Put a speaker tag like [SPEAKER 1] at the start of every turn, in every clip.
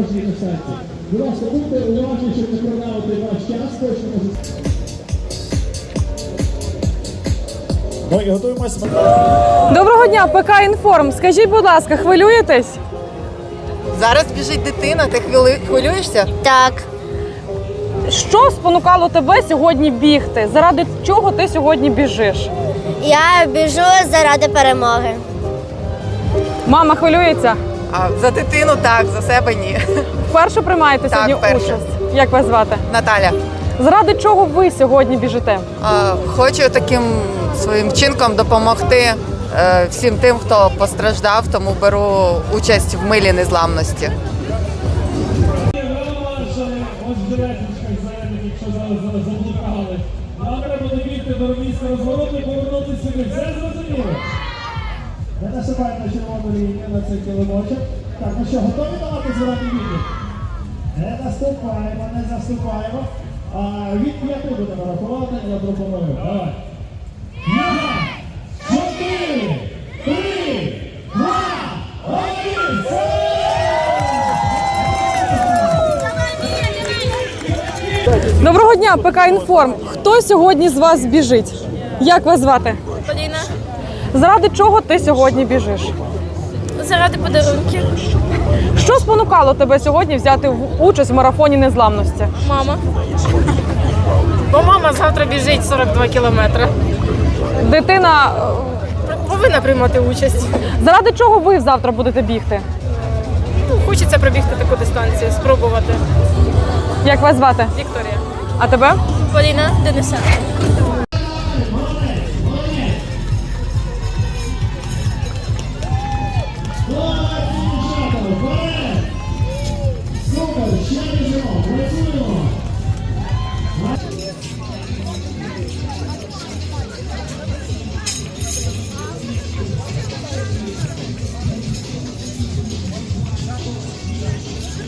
[SPEAKER 1] на сайті. Будь ласка, будьте уважні, щоб не прогавити ваш час, точно може
[SPEAKER 2] Ну і готуємось.
[SPEAKER 3] Доброго дня, ПК Інформ. Скажіть, будь ласка, хвилюєтесь?
[SPEAKER 4] Зараз біжить дитина, ти хвили- хвилюєшся?
[SPEAKER 5] Так,
[SPEAKER 3] Що спонукало тебе сьогодні бігти? Заради чого ти сьогодні біжиш?
[SPEAKER 5] я біжу заради перемоги.
[SPEAKER 3] Мама хвилюється?
[SPEAKER 4] А за дитину так, за себе ні.
[SPEAKER 3] Вперше приймаєте
[SPEAKER 4] Так,
[SPEAKER 3] сьогодні
[SPEAKER 4] вперше.
[SPEAKER 3] участь. Як вас звати?
[SPEAKER 4] Наталя,
[SPEAKER 3] Заради чого ви сьогодні біжите?
[SPEAKER 4] а, хочу таким своїм вчинком допомогти е, всім тим, хто постраждав, тому беру участь в милі незламності.
[SPEAKER 1] Ось директорська заявник, якщо зараз зараз заблукали. Нам треба до ромійського розвороту і повернутися сюди. Все зрозуміло? Не насипаємо на червону лінію на цей килимочок. Так, ну що, готові давати збирати віки? Не наступаємо, не заступаємо. А від п'яти будемо рахувати, я пропоную. Давай.
[SPEAKER 3] Доброго дня, ПК Інформ. Хто сьогодні з вас біжить? Як вас звати? Заради чого ти сьогодні біжиш?
[SPEAKER 6] заради подарунків.
[SPEAKER 3] Що спонукало тебе сьогодні взяти в- участь в марафоні незламності?
[SPEAKER 6] Мама. Бо мама завтра біжить 42 кілометри.
[SPEAKER 3] Дитина, е,
[SPEAKER 6] Повинна приймати участь.
[SPEAKER 3] заради чого ви завтра будете бігти?
[SPEAKER 6] Ну, Хочеться пробігти таку дистанцію, спробувати.
[SPEAKER 3] Як вас звати?
[SPEAKER 6] Вікторія.
[SPEAKER 3] А тебе?
[SPEAKER 6] Поліна Дениса.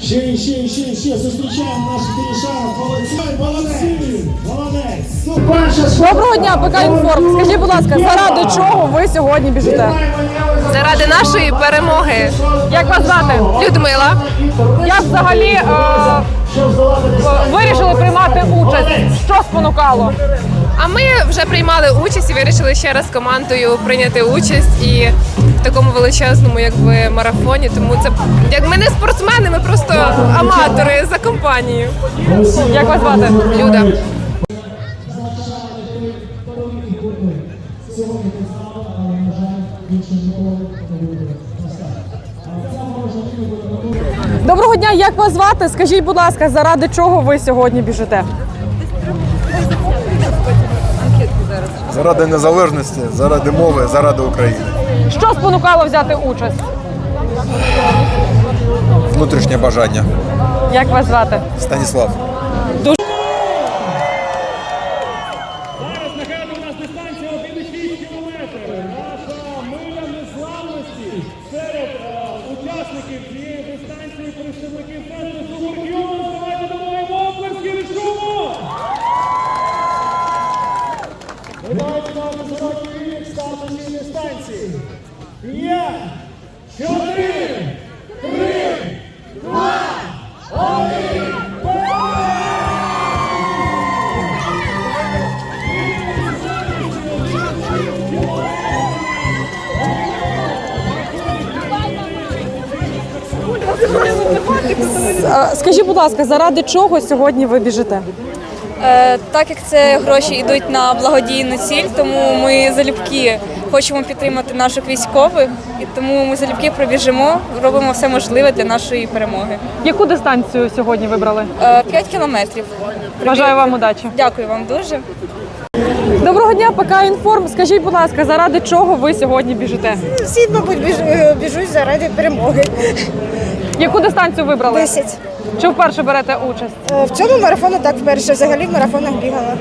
[SPEAKER 1] Ще, і ще, і ще, і ще зустрічаємо наших фінішерів. Молодці, молодці, молодець. Супер. Перша.
[SPEAKER 3] Доброго дня, ПК Інформ. Скажіть, будь ласка, заради чого ви сьогодні біжите?
[SPEAKER 7] Заради нашої перемоги
[SPEAKER 3] Як вас звати?
[SPEAKER 7] Людмила.
[SPEAKER 3] Як взагалі е, вирішили приймати участь? Що спонукало?
[SPEAKER 7] А ми вже приймали участь і вирішили ще раз командою прийняти участь і в такому величезному якби марафоні. Тому це як ми не спортсмени, ми просто аматори за компанію.
[SPEAKER 3] Як вас звати?
[SPEAKER 7] Люда.
[SPEAKER 3] Доброго дня, як вас звати? Скажіть, будь ласка, заради чого ви сьогодні біжите?
[SPEAKER 8] Заради незалежності, заради мови, заради України.
[SPEAKER 3] Що спонукало взяти участь?
[SPEAKER 8] Внутрішнє бажання.
[SPEAKER 3] Як вас звати?
[SPEAKER 8] Станіслав.
[SPEAKER 1] Дистанції. П'ять, чотири, три, два, один,
[SPEAKER 3] Скажіть, будь ласка, заради чого сьогодні ви біжите?
[SPEAKER 9] Е, Так як це гроші йдуть на благодійну ціль, тому ми залюбки хочемо підтримати наших військових, і тому ми залюбки пробіжимо, робимо все можливе для нашої перемоги.
[SPEAKER 3] Яку дистанцію сьогодні вибрали?
[SPEAKER 9] Е, П'ять кілометрів.
[SPEAKER 3] Бажаю вам удачі.
[SPEAKER 9] Дякую вам дуже.
[SPEAKER 3] Доброго дня, ПК Інформ. Скажіть, будь ласка, заради чого ви сьогодні біжите?
[SPEAKER 10] Всі, мабуть, біж, е, біжуть заради перемоги.
[SPEAKER 3] Яку дистанцію вибрали?
[SPEAKER 10] Десять.
[SPEAKER 3] Чи вперше берете участь?
[SPEAKER 10] Е, В цьому марафону так вперше. Взагалі в марафонах бігала.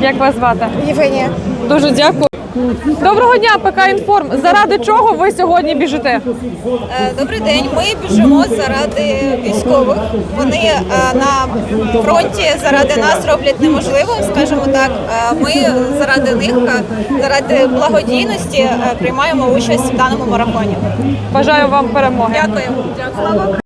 [SPEAKER 3] Як вас звати?
[SPEAKER 10] Євгенія.
[SPEAKER 3] Дуже дякую. Доброго дня, ПК Інформ. Заради чого ви сьогодні біжите?
[SPEAKER 9] Е, Добрий день. Ми біжимо заради військових. Вони е, на фронті заради нас роблять неможливо, скажімо так. Е, Ми заради них, заради благодійності приймаємо участь в даному марафоні.
[SPEAKER 3] Бажаю вам перемоги.
[SPEAKER 9] Дякую. Дякую.